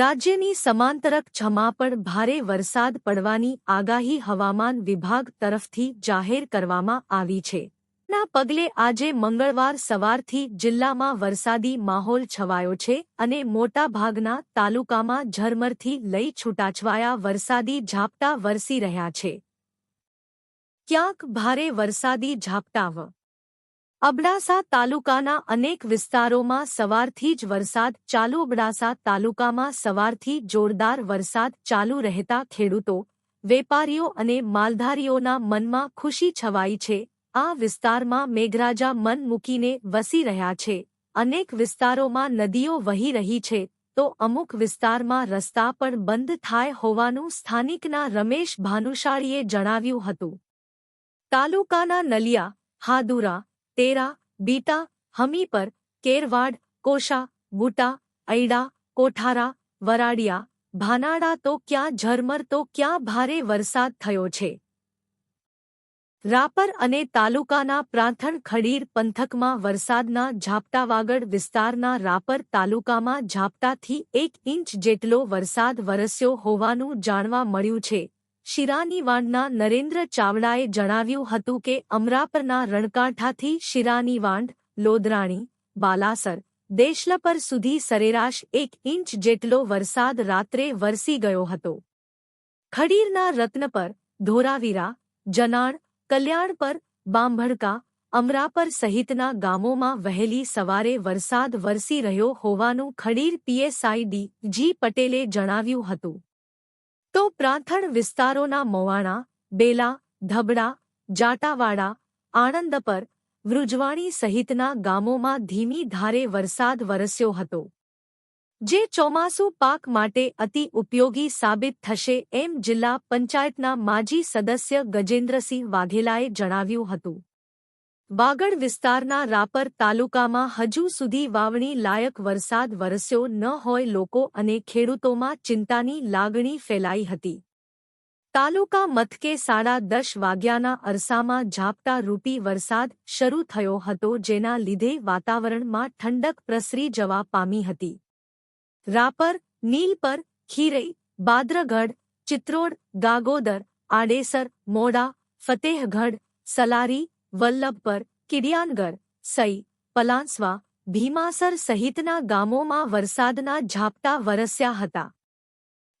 રાજ્યની સમાંતરક છમાં પણ ભારે વરસાદ પડવાની આગાહી હવામાન વિભાગ તરફથી જાહેર કરવામાં આવી છે. ના પગલે આજે મંગળવાર સવારથી જિલ્લામાં વરસાદી માહોલ છવાયો છે અને મોટાભાગના તાલુકામાં ઝરમરથી લઈ છૂટાછવાયા વરસાદી ઝાપટા વરસી રહ્યા છે. ક્યાંક ભારે વરસાદી ઝાપટાવ અબડાસા તાલુકાના અનેક વિસ્તારોમાં સવારથી જ વરસાદ ચાલુ. અબડાસા તાલુકામાં સવારથી જોરદાર વરસાદ ચાલુ રહેતા ખેડૂતો, વેપારીઓ અને માલધારીઓના મનમાં ખુશી છવાઈ છે. આ વિસ્તારમાં મેઘરાજા મન મૂકીને વસી રહ્યા છે. અનેક વિસ્તારોમાં નદીઓ વહી રહી છે, તો અમુક વિસ્તારમાં રસ્તા પણ બંધ થાય હોવાનું સ્થાનિકના રમેશ ભાનુશાળીએ જણાવ્યું હતું. તાલુકાના નલિયા, હાદુરા તેરા, બીટા હમીપર કેરવાડ, કોશા, બુટા ઐડા કોઠારા, વરાડિયા, ભાનાડા તો ક્યાં ઝરમર તો ક્યાં ભારે વરસાદ થયો છે. રાપર અને તાલુકાના પ્રાંથણ ખડીર પંથકમાં વરસાદના ઝાપટાવાગડ વિસ્તારના રાપર તાલુકામાં ઝાપટાથી એક ઇંચ જેટલો વરસાદ વરસ્યો હોવાનું જાણવા મળ્યું છે. શિરાનીવાંડના નરેન્દ્ર ચાવડાએ જણાવ્યું હતું કે અમરાપરના રણકાંઠાથી શિરાની વાંડ લોદરાણી, બાલાસર, દેશલપર સુધી સરેરાશ એક ઇંચ જેટલો વરસાદ રાત્રે વરસી ગયો હતો. ખડીરના રત્નપર ધોરાવીરા, જનાણ, કલ્યાણ પર બાંભડકા, અમરાપર સહિતના ગામોમાં વહેલી સવારે વરસાદ વરસી રહ્યો હોવાનું ખડીર પીએસઆઈ ડી જી પટેલે જણાવ્યું હતું. તો પ્રાંથણ વિસ્તારોના મોવાણા, બેલા, ધબડા, જાટાવાડા, આણંદપર, વૃજવાણી સહિતના ગામોમાં ધીમી ધારે વરસાદ વરસ્યો હતો. જે ચોમાસુ પાક માટે અતિ ઉપયોગી સાબિત થશે એમ જિલ્લા પંચાયતના માજી સદસ્ય ગજેન્દ્રસિંહ વાઘેલાએ જણાવ્યું હતું. વાગડ વિસ્તારના રાપર તાલુકામાં હજુ સુધી વાવણી લાયક વરસાદ વરસ્યો ન હોય લોકો અને ખેડૂતોમાં ચિંતાની લાગણી ફેલાઈ હતી. તાલુકા મથકે સાડા દસ વાગ્યાના અરસામાં ઝાપટા રૂપી વરસાદ શરૂ થયો હતો જેના લીધે વાતાવરણમાં ઠંડક પ્રસરી જવા પામી હતી. રાપર, નીલપર ખીરઈ બાદ્રગઢ, ચિત્રોડ, ગાગોદર, આડેસર, મોડા, ફતેહગઢ, સલારી વલ્લભપર કિડિયાનગર, સઈ પલાંસવા ભીમાસર સહિતના ગામોમાં વરસાદના ઝાપટા વરસ્યા હતા.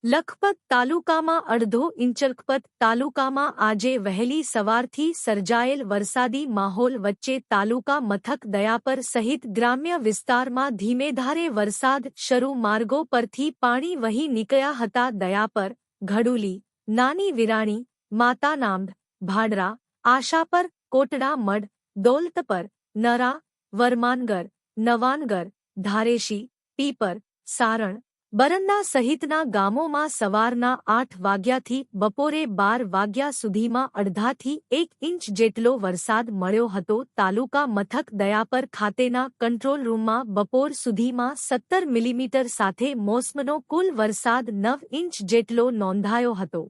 લખપત તાલુકામાં અડધો ઇંચ લખપત તાલુકામાં આજે વહેલી સવારથી સર્જાયેલ વરસાદી માહોલ વચ્ચે તાલુકા મથક દયાપર સહિત ગ્રામ્ય વિસ્તારમાં ધીમેધારે વરસાદ શરૂ માર્ગો પરથી પાણી વહી નીકળ્યા હતા દયાપર ઘડુલી, નાની વિરાણી માતાનામદ ભાડરા આશાપર કોટડા, મઢ દોલતપર નરા, વરમાનગર, નવાનગર, ધારેશી, પીપર, સારણ, બરન્ના સહિતના ગામોમાં સવારના આઠ વાગ્યાથી બપોરે બાર વાગ્યા સુધીમાં અડધાથી એક ઇંચ જેટલો વરસાદ મળ્યો હતો. તાલુકા મથક દયાપર ખાતેના કંટ્રોલ રૂમમાં બપોર સુધીમાં સત્તર મિલીમીટર સાથે મોસમનો કુલ વરસાદ નવ ઇંચ જેટલો નોંધાયો હતો.